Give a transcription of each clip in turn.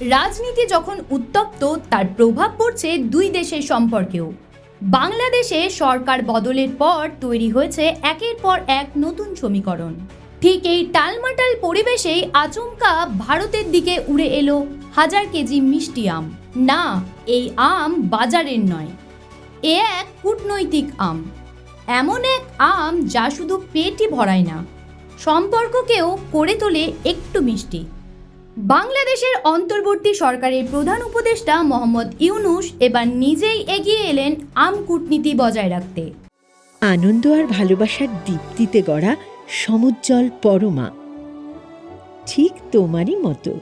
রাজনীতি যখন উত্তপ্ত, তার প্রভাব পড়ছে দুই দেশের সম্পর্কেও। বাংলাদেশে সরকার বদলের পর তৈরি হয়েছে একের পর এক নতুন সমীকরণ। ঠিক এই টালমাটাল পরিবেশেই আচমকা ভারতের দিকে উড়ে এলো হাজার কেজি মিষ্টি আম। না, এই আম বাজারের নয়। এ এক কূটনৈতিক আম। এমন এক আম যা শুধু পেটই ভরায় না, সম্পর্ককেও করে তোলে একটু মিষ্টি। বাংলাদেশের অন্তর্বর্তী সরকারের প্রধান উপদেষ্টা মোহাম্মদ ইউনুস এবার নিজেই এগিয়ে এলেন আম কূটনীতি বজায় রাখতে। আনন্দ আর ভালোবাসার দীপ্তিতে গড়া সমুজ্জ্বল পরমা। ঠিক তোমারই মতো।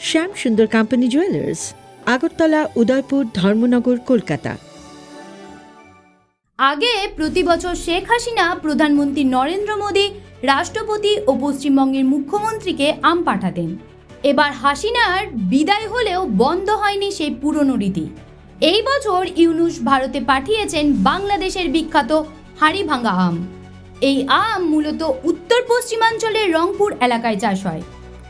Shyam Sundar company jewellers Agartala, Udaipur, Dharmanagar, Kolkata. আগে প্রতি বছর শেখ হাসিনা, প্রধানমন্ত্রী নরেন্দ্র মোদী, রাষ্ট্রপতি ও পশ্চিমবঙ্গের মুখ্যমন্ত্রীকে আম পাঠাতেন। এবার হাসিনার বিদায় হলেও বন্ধ হয়নি সেই পুরনো রীতি। এই বছর ইউনুস ভারতে পাঠিয়েছেন বাংলাদেশের বিখ্যাত হাড়ি হাড়িভাঙ্গা আম। এই আম মূলত উত্তর পশ্চিমাঞ্চলের রংপুর এলাকায় চাষ হয়।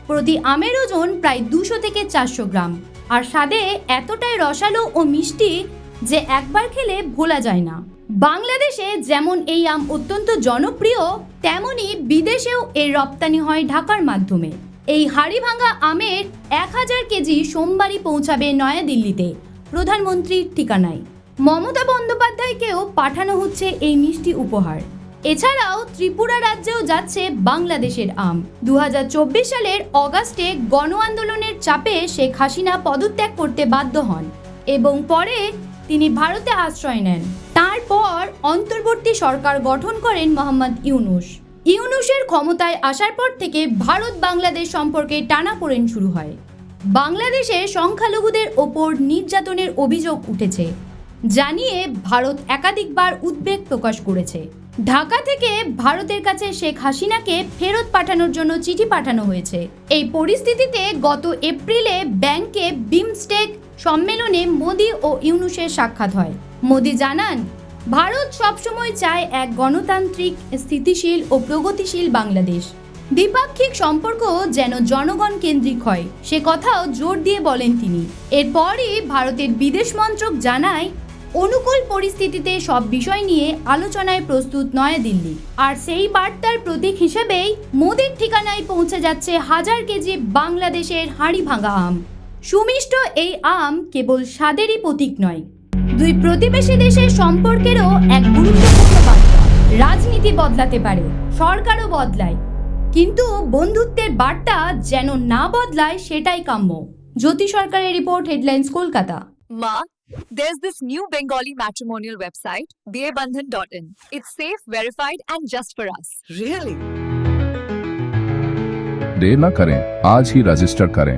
প্রতি আমের ওজন প্রায় দুশো থেকে চারশো গ্রাম। আর স্বাদে এতটাই রসালো ও মিষ্টি যে একবার খেলে ভোলা যায় না। বাংলাদেশে যেমন এই আম অত্যন্ত জনপ্রিয় তেমনি বিদেশেও এর রপ্তানি হয় ঢাকার মাধ্যমে। এই হাড়িভাঙ্গা আমের এক হাজার কেজি সোমবারই পৌঁছাবে নয়াদিল্লিতে। প্রধানমন্ত্রীর ঠিকানায়। মমতা বন্দ্যোপাধ্যায়কেও পাঠানো হচ্ছে এই মিষ্টি উপহার। এছাড়াও ত্রিপুরা রাজ্যেও যাচ্ছে বাংলাদেশের আম। দু হাজার চব্বিশ সালের অগাস্টে গণ আন্দোলনের চাপে শেখ হাসিনা পদত্যাগ করতে বাধ্য হন এবং পরে তিনি ভারতে আশ্রয় নেন। তারপর অন্তর্বর্তী সরকার গঠন করেন মোহাম্মদ ইউনুস। ইউনুসের ক্ষমতায় আসার পর থেকে ভারত বাংলাদেশ সম্পর্কে টানাপোড়েন শুরু হয়। বাংলাদেশে সংখ্যালঘুদের ওপর নির্যাতনের অভিযোগ উঠেছে জানিয়ে ভারত একাধিকবার উদ্বেগ প্রকাশ করেছে। ঢাকা থেকে ভারতের কাছে শেখ হাসিনাকে ফেরত পাঠানোর জন্য চিঠি পাঠানো হয়েছে। এই পরিস্থিতিতে গত এপ্রিলে ব্যাংকে বিমস্টেক সম্মেলনে মোদি ও ইউনুসের সাক্ষাৎ হয়। মোদি জানান, ভারত সবসময় চায় এক গণতান্ত্রিক, স্থিতিশীল ও প্রগতিশীল বাংলাদেশ। দ্বিপাক্ষিক সম্পর্ক যেন জনগণ কেন্দ্রিক হয়। সে কথাও জোর দিয়ে বলেন তিনি। এরপরই ভারতের বিদেশ মন্ত্রক জানায়, অনুকূল পরিস্থিতিতে সব বিষয় নিয়ে আলোচনায় প্রস্তুত নয়াদিল্লি আর সেই বার্তার প্রতীক হিসেবেই মোদির ঠিকানায় পৌঁছে যাচ্ছে হাজার কেজি বাংলাদেশের হাঁড়ি ভাঙা আম। সুমিষ্ট এই আম কেবল স্বাদেরই প্রতীক নয় দুই প্রতিবেশী দেশের সম্পর্কেরও এক গুরুত্বপূর্ণ বার্তা রাজনীতি বদলাতে পারে সরকারও বদলায় কিন্তু বন্ধুত্বের বার্তা যেন না বদলায় সেটাই কাম্য জ্যোতি সরকারের report headlines Kolkata Ma, there's this new Bengali matrimonial website, dearbandhan.in. It's safe, verified, and just for us. Really? देर न करें आज ही रजिस्टर करें